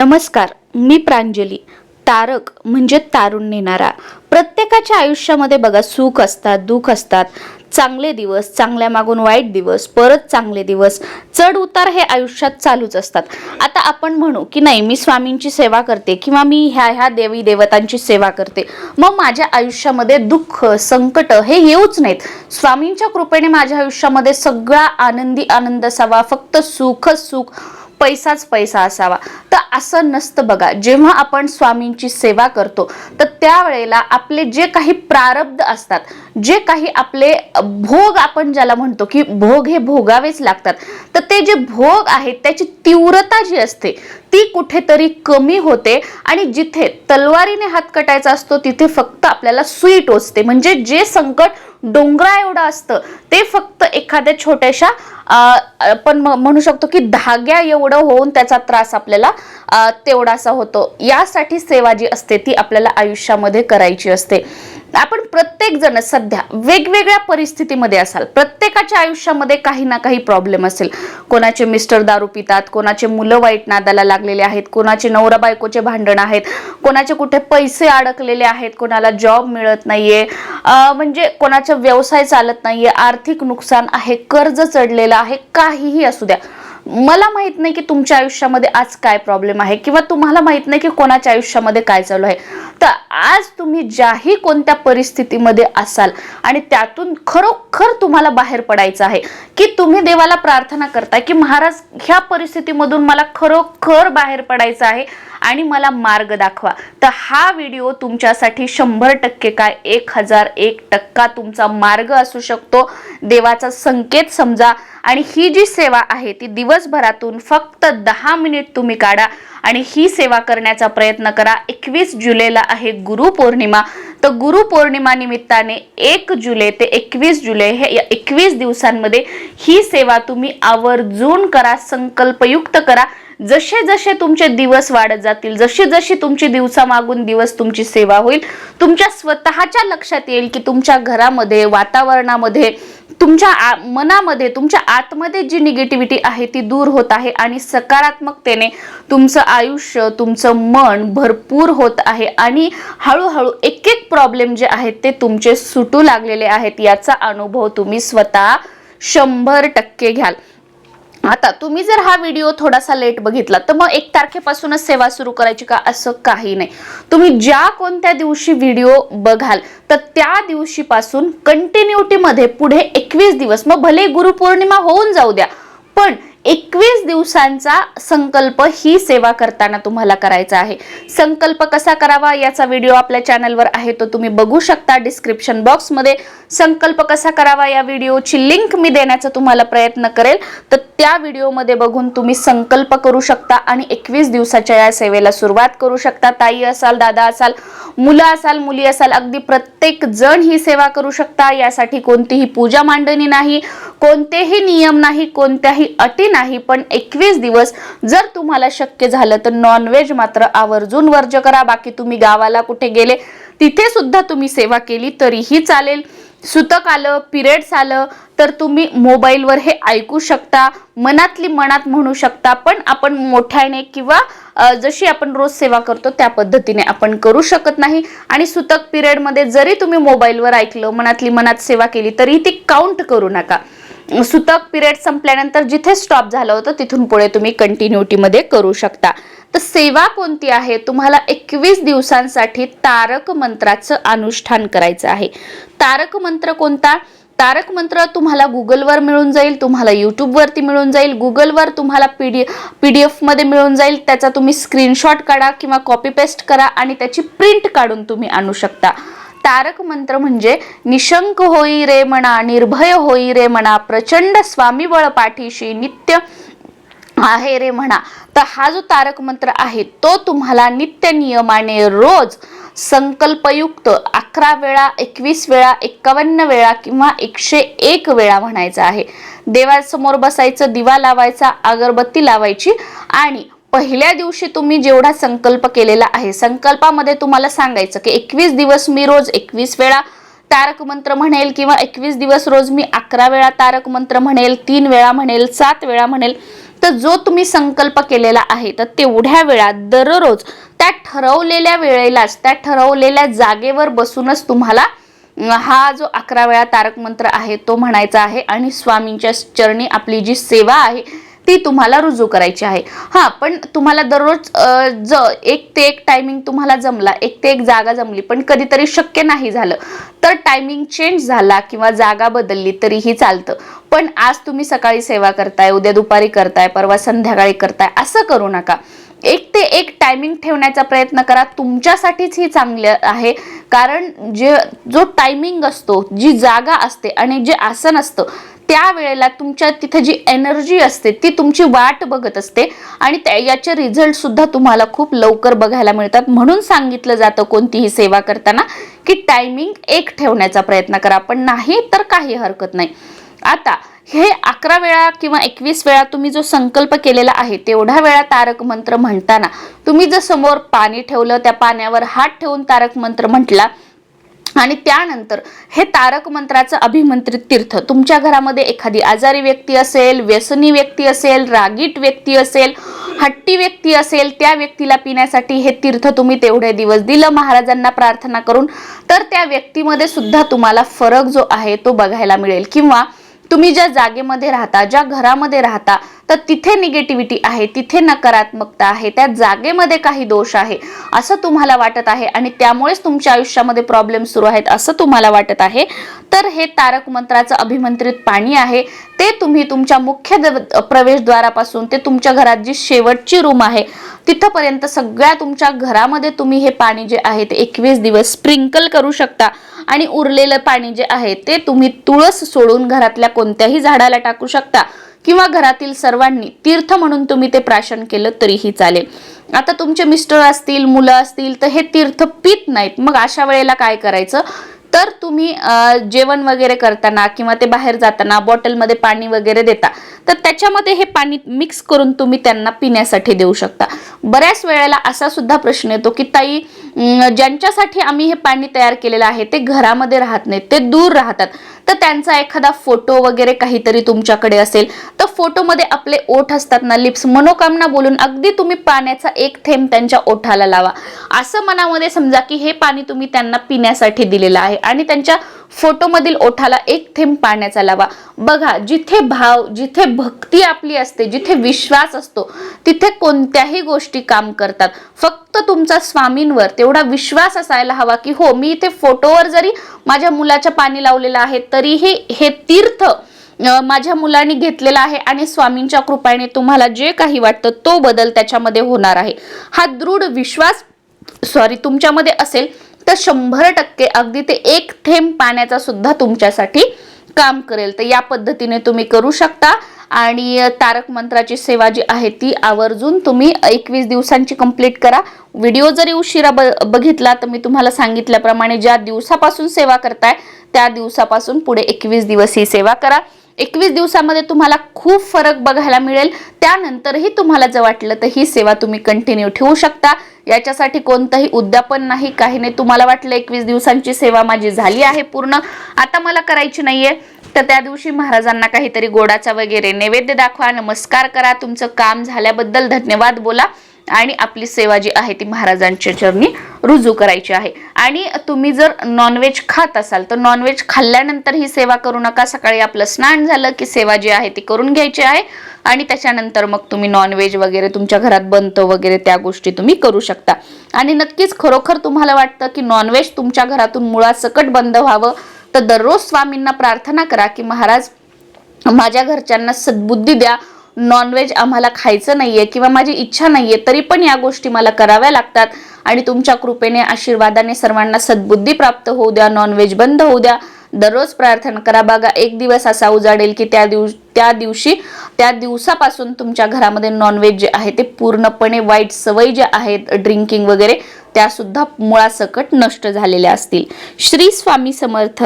नमस्कार मी प्रांजली. तारक म्हणजे तारुण नेणारा. प्रत्येकाच्या आयुष्यामध्ये बघा सुख असतात दुःख असतात. चांगले दिवस चांगल्या मागून वाईट दिवस परत चांगले दिवस चढ उतार हे आयुष्यात चालूच असतात. आता आपण म्हणू की नाही मी स्वामींची सेवा करते किंवा मी ह्या ह्या देवी देवतांची सेवा करते मग माझ्या आयुष्यामध्ये दुःख संकट हे येऊच नाहीत. स्वामींच्या कृपेने माझ्या आयुष्यामध्ये सगळा आनंदी आनंद असावा. फक्त सुखच सुख पैसाच पैसा असावा. तर असं नसतं बघा. जेव्हा आपण स्वामींची सेवा करतो तर त्यावेळेला आपले जे काही प्रारब्ध असतात जे काही आपले भोग आपण ज्याला म्हणतो की भोग हे भोगावेच लागतात तर ते जे भोग आहेत त्याची तीव्रता जी असते ती कुठेतरी कमी होते आणि जिथे तलवारीने हात कटायचा असतो तिथे फक्त आपल्याला सुई टोचते. म्हणजे जे संकट डोंगरा एवढं असतं. ते फक्त एखाद्या छोट्याशा आपण म्हणू शकतो की धाग्या एवढं होऊन त्याचा त्रास आपल्याला तेवढासा होतो. यासाठी सेवा जी असते ती आपल्याला आयुष्यामध्ये करायची असते. आपण प्रत्येक जण सध्या वेगवेगळ्या परिस्थितीमध्ये असाल. प्रत्येकाच्या आयुष्यामध्ये काही ना काही प्रॉब्लेम असेल. कोणाचे मिस्टर दारू पितात कोणाचे मुलं वाईट नादाला लागलेले आहेत कोणाचे नवरा बायकोचे भांडण आहेत कोणाचे कुठे पैसे अडकलेले आहेत कोणाला जॉब मिळत नाहीये. म्हणजे कोणाचा व्यवसाय चालत नाहीये आर्थिक नुकसान आहे कर्ज चढलेलं आहे काहीही असू द्या. मला माहीत नाही की तुमच्या आयुष्यामध्ये आज काय प्रॉब्लेम आहे किंवा तुम्हाला माहीत नाही की कोणाच्या आयुष्यामध्ये काय चालू आहे. तर आज तुम्ही ज्याही कोणत्या परिस्थितीमध्ये असाल आणि त्यातून खरोखर तुम्हाला बाहेर पडायचं आहे की तुम्ही देवाला प्रार्थना करताय की महाराज ह्या परिस्थितीमधून मला खरोखर बाहेर पडायचं आहे आणि मला मार्ग दाखवा. तर हा व्हिडिओ तुमच्यासाठी शंभर टक्के काय? एक हजार एक टक्का तुमचा मार्ग असू शकतो. देवाचा संकेत समजा. आणि ही जी सेवा आहे ती दिवसभरातून फक्त दहा मिनिट तुम्ही काढा. आणि ही सेवा करण्याचा प्रयत्न करा. एकवीस जुलैला आहे गुरुपौर्णिमा तर गुरुपौर्णिमा निमित्ताने एक जुलै ते एकवीस जुलै हे एकवीस दिवसांमध्ये ही सेवा तुम्ही आवर्जून करा संकल्पयुक्त करा. जसे जसे तुमचे दिवस वाढत जातील जशी जशी तुमची दिवसामागून दिवस तुमची सेवा होईल तुमच्या स्वतःच्या लक्षात येईल की तुमच्या घरामध्ये वातावरणामध्ये तुमच्या आ- मनामध्ये तुमच्या आतमध्ये जी निगेटिव्हिटी आहे ती दूर होत आहे आणि सकारात्मकतेने तुमचं आयुष्य तुमचं मन भरपूर होत आहे आणि हळूहळू एक एक प्रॉब्लेम जे आहेत ते तुमचे सुटू लागलेले आहेत याचा अनुभव तुम्ही स्वतः शंभर टक्के घ्याल. आता तुम्ही जर हा व्हिडिओ थोडासा लेट बघितला तर मग एक तारखेपासूनच सेवा सुरू करायची का? असं काही नाही. तुम्ही ज्या कोणत्या दिवशी व्हिडिओ बघाल तर त्या दिवशीपासून कंटिन्युटीमध्ये पुढे एकवीस दिवस मग भले गुरुपौर्णिमा होऊन जाऊ द्या पण एकवीस दिवसांचा संकल्प ही सेवा करताना तुम्हाला करायचा आहे. संकल्प कसा करावा याचा व्हिडिओ आपल्या चॅनलवर आहे तो तुम्ही बघू शकता डिस्क्रिप्शन बॉक्समध्ये संकल्प कसा करावा या व्हिडिओची लिंक मी देण्याचा तुम्हाला प्रयत्न करेल. तर त्या व्हिडिओमध्ये बघून तुम्ही संकल्प करू शकता आणि एकवीस दिवसाच्या या सेवेला सुरुवात करू शकता. ताई असाल दादा असाल मुलं असाल मुली असाल अगदी प्रत्येक जण ही सेवा करू शकता. यासाठी कोणतीही पूजा मांडणी नाही कोणतेही नियम नाही कोणत्याही अटी नाही पण एकवीस दिवस जर तुम्हाला शक्य झालं तर नॉनव्हेज मात्र आवर्जून वर्ज करा. बाकी तुम्ही गावाला कुठे गेले तिथे सुद्धा तुम्ही सेवा केली तरीही चालेल. सुतक आलं पिरियड्स आलं तर तुम्ही मोबाईलवर हे ऐकू शकता मनातली मनात म्हणू शकता पण आपण मोठ्याने किंवा जशी आपण रोज सेवा करतो त्या पद्धतीने आपण करू शकत नाही. आणि सुतक पिरियडमध्ये जरी तुम्ही मोबाईलवर ऐकलं मनातली मनात सेवा केली तरी ती काउंट करू नका. सुतक पिरियड संपल्यानंतर जिथे स्टॉप झालं होतं तिथून पुढे तुम्ही कंटिन्युटीमध्ये करू शकता. तर सेवा कोणती आहे? तुम्हाला एकवीस दिवसांसाठी तारक मंत्राचं अनुष्ठान करायचं आहे. तारक मंत्र कोणता? तारक मंत्र तुम्हाला गुगलवर मिळून जाईल तुम्हाला यूट्यूबवरती मिळून जाईल गुगलवर तुम्हाला पी डी पी डी एफमध्ये मिळून जाईल त्याचा तुम्ही स्क्रीनशॉट काढा किंवा कॉपी पेस्ट करा आणि त्याची प्रिंट काढून तुम्ही आणू शकता. तारक मंत्र म्हणजे निशंक होई रे म्हणा निर्भय होई रे म्हणा प्रचंड स्वामीबळ पाठीशी नित्य आहे रे म्हणा तर हा जो तारक मंत्र आहे तो तुम्हाला नित्य नियमाने रोज संकल्पयुक्त अकरा वेळा एकवीस वेळा एक्कावन्न वेळा किंवा एकशे एक वेळा म्हणायचा आहे. देवासमोर बसायचं दिवा लावायचा अगरबत्ती लावायची आणि पहिल्या दिवशी तुम्ही जेवढा संकल्प केलेला आहे संकल्पामध्ये तुम्हाला सांगायचं की एकवीस दिवस मी रोज एकवीस वेळा तारक मंत्र म्हणेल किंवा एकवीस दिवस रोज मी अकरा वेळा तारक मंत्र म्हणेल तीन वेळा म्हणेल सात वेळा म्हणेल तर जो तुम्ही संकल्प केलेला आहे तर तेवढ्या वेळात दररोज त्या ठरवलेल्या वेळेलाच त्या ठरवलेल्या जागेवर बसूनच तुम्हाला हा जो अकरा वेळा तारक मंत्र आहे तो म्हणायचा आहे. आणि स्वामींच्या चरणी आपली जी सेवा आहे ती तुम्हाला रुजू करायची आहे. हा पण तुम्हाला दररोज ज एक ते एक टायमिंग तुम्हाला जमला एक ते एक जागा जमली पण कधीतरी शक्य नाही झालं तर टायमिंग चेंज झाला किंवा जागा बदलली तरीही चालतं. पण आज तुम्ही सकाळी सेवा करताय उद्या दुपारी करताय परवा संध्याकाळी करताय असं करू नका. एक ते एक टायमिंग ठेवण्याचा प्रयत्न करा तुमच्यासाठीच ही चांगलं आहे कारण जे जो टायमिंग असतो जी जागा असते आणि जे आसन असतं त्यावेळेला तुमच्या तिथे जी एनर्जी असते ती तुमची वाट बघत असते आणि त्या याचे रिझल्ट सुद्धा तुम्हाला खूप लवकर बघायला मिळतात. म्हणून सांगितलं जातं कोणतीही सेवा करताना की टायमिंग एक ठेवण्याचा प्रयत्न करा. पण नाही तर काही हरकत नाही. आता हे अकरा वेळा किंवा एकवीस वेळा तुम्ही जो संकल्प केलेला आहे तेवढ्या वेळा तारक मंत्र म्हणताना तुम्ही जर समोर पाणी ठेवलं त्या पाण्यावर हात ठेवून तारक मंत्र म्हटला आणि त्यानंतर हे तारक मंत्राचं अभिमंत्रित तीर्थ. तुमच्या घरामध्ये एखादी आजारी व्यक्ती असेल व्यसनी व्यक्ती असेल रागीट व्यक्ती असेल हट्टी व्यक्ती असेल त्या व्यक्तीला पिण्यासाठी हे तीर्थ तुम्ही तेवढे दिवस दिलं महाराजांना प्रार्थना करून. तर त्या व्यक्तीमध्ये सुद्धा तुम्हाला फरक जो आहे तो बघायला मिळेल. किंवा तुम्ही ज्या जागेमध्ये राहता ज्या घरामध्ये राहता तर तिथे निगेटिव्हिटी आहे तिथे नकारात्मकता आहे त्या जागेमध्ये काही दोष आहे असं तुम्हाला वाटत आहे आणि त्यामुळेच तुमच्या आयुष्यामध्ये प्रॉब्लेम सुरू आहेत असं तुम्हाला वाटत आहे. तर हे तारक मंत्राचं अभिमंत्रित पाणी आहे. ते तुम्ही तुमच्या मुख्य प्रवेशद्वारापासून ते तुमच्या घरात जी शेवटची रूम आहे तिथपर्यंत सगळ्या तुमच्या घरामध्ये तुम्ही हे पाणी जे आहे ते एकवीस दिवस स्प्रिंकल करू शकता आणि उरलेलं पाणी जे आहे ते तुम्ही तुळस सोडून घरातल्या कोणत्याही झाडाला टाकू शकता. किंवा घरातील सर्वांनी तीर्थ म्हणून तुम्ही ते प्राशन केलं तरीही चालेल. आता तुमचे मिस्टर असतील मुलं असतील तर हे तीर्थ पित नाहीत. मग अशा वेळेला काय करायचं? तर तुम्ही जेवण वगैरे करताना किंवा ते बाहेर जाताना बॉटलमध्ये पाणी वगैरे देता. तर त्याच्यामध्ये हे पाणी मिक्स करून तुम्ही त्यांना पिण्यासाठी देऊ शकता. बऱ्याच वेळेला असा सुद्धा प्रश्न येतो की ताई ज्यांच्यासाठी आम्ही हे पाणी तयार केलेलं आहे ते घरामध्ये राहत नाहीत ते दूर राहतात. तर त्यांचा एखादा फोटो वगैरे काहीतरी तुमच्याकडे असेल तर फोटोमध्ये आपले ओठ असतात ना लिप्स मनोकामना बोलून अगदी तुम्ही पाण्याचा एक थेंब त्यांच्या ओठाला लावा. असं मनामध्ये समजा की हे पाणी तुम्ही त्यांना पिण्यासाठी दिलेलं आहे आणि त्यांच्या फोटोमधील ओठाला एक थेंब पाण्याचा लावा. बघा जिथे भाव जिथे भक्ती आपली असते जिथे विश्वास असतो तिथे कोणत्याही गोष्टी काम करतात. फक्त तुमचा स्वामींवर तेवढा विश्वास असायला हवा की हो मी इथे फोटोवर जरी माझ्या मुलाच्या पाणी लावलेलं आहे तरीही हे तीर्थ माझ्या मुलांनी घेतलेला आहे आणि स्वामींच्या कृपाने तुम्हाला जे काही वाटतं तो बदल त्याच्यामध्ये होणार आहे. हा दृढ विश्वास सॉरी तुमच्यामध्ये असेल तर शंभर टक्के अगदी ते एक थेंब पाण्याचा सुद्धा तुमच्यासाठी काम करेल. तर या पद्धतीने तुम्ही करू शकता. आणि तारक मंत्राची सेवा जी आहे ती आवर्जून तुम्ही एकवीस दिवसांची कंप्लीट करा. व्हिडिओ जरी उशिरा ब बघितला तर मी तुम्हाला सांगितल्याप्रमाणे ज्या दिवसापासून सेवा करताय त्या दिवसापासून पुढे एकवीस दिवस ही सेवा करा. एकवीस दिवसामध्ये तुम्हाला खूप फरक बघायला मिळेल. त्यानंतरही तुम्हाला जर वाटलं तर ही सेवा तुम्ही कंटिन्यू ठेवू शकता. याच्यासाठी कोणतंही उद्यापन नाही काही नाही. तुम्हाला वाटलं एकवीस दिवसांची सेवा माझी झाली आहे पूर्ण. आता मला करायची नाहीये. तर त्या दिवशी महाराजांना काहीतरी गोडाचा वगैरे नैवेद्य दाखवा नमस्कार करा तुमचं काम झाल्याबद्दल धन्यवाद बोला. आणि आपली सेवा जी आहे ती महाराजांच्या चरणी रुजू करायची आहे. आणि तुम्ही जर नॉनव्हेज खात असाल तर नॉनव्हेज खाल्ल्यानंतर ही सेवा करू नका. सकाळी आपलं स्नान झालं की सेवा जी आहे ती करून घ्यायची आहे. आणि त्याच्यानंतर मग तुम्ही नॉनव्हेज वगैरे तुमच्या घरात बनतो वगैरे त्या गोष्टी तुम्ही करू शकता. आणि नक्कीच खरोखर तुम्हाला वाटतं की नॉनव्हेज तुमच्या घरातून मुळासकट बंद व्हावं तर दररोज स्वामींना प्रार्थना करा की महाराज माझ्या घरच्यांना सद्बुद्धी द्या. नॉनव्हेज आम्हाला खायचं नाहीये किंवा माझी इच्छा नाहीये तरी पण या गोष्टी मला कराव्या लागतात. आणि तुमच्या कृपेने आशीर्वादाने सर्वांना सद्बुद्धी प्राप्त होऊ द्या नॉनव्हेज बंद होऊ द्या. दररोज प्रार्थना करा. बघा एक दिवस असा उजाडेल की त्या दिवस त्या दिवशी त्या दिवसापासून तुमच्या घरामध्ये नॉनव्हेज जे आहे ते पूर्णपणे वाईट सवयी ज्या आहेत ड्रिंकिंग वगैरे त्यासुद्धा मुळासकट नष्ट झालेल्या असतील. श्री स्वामी समर्थ.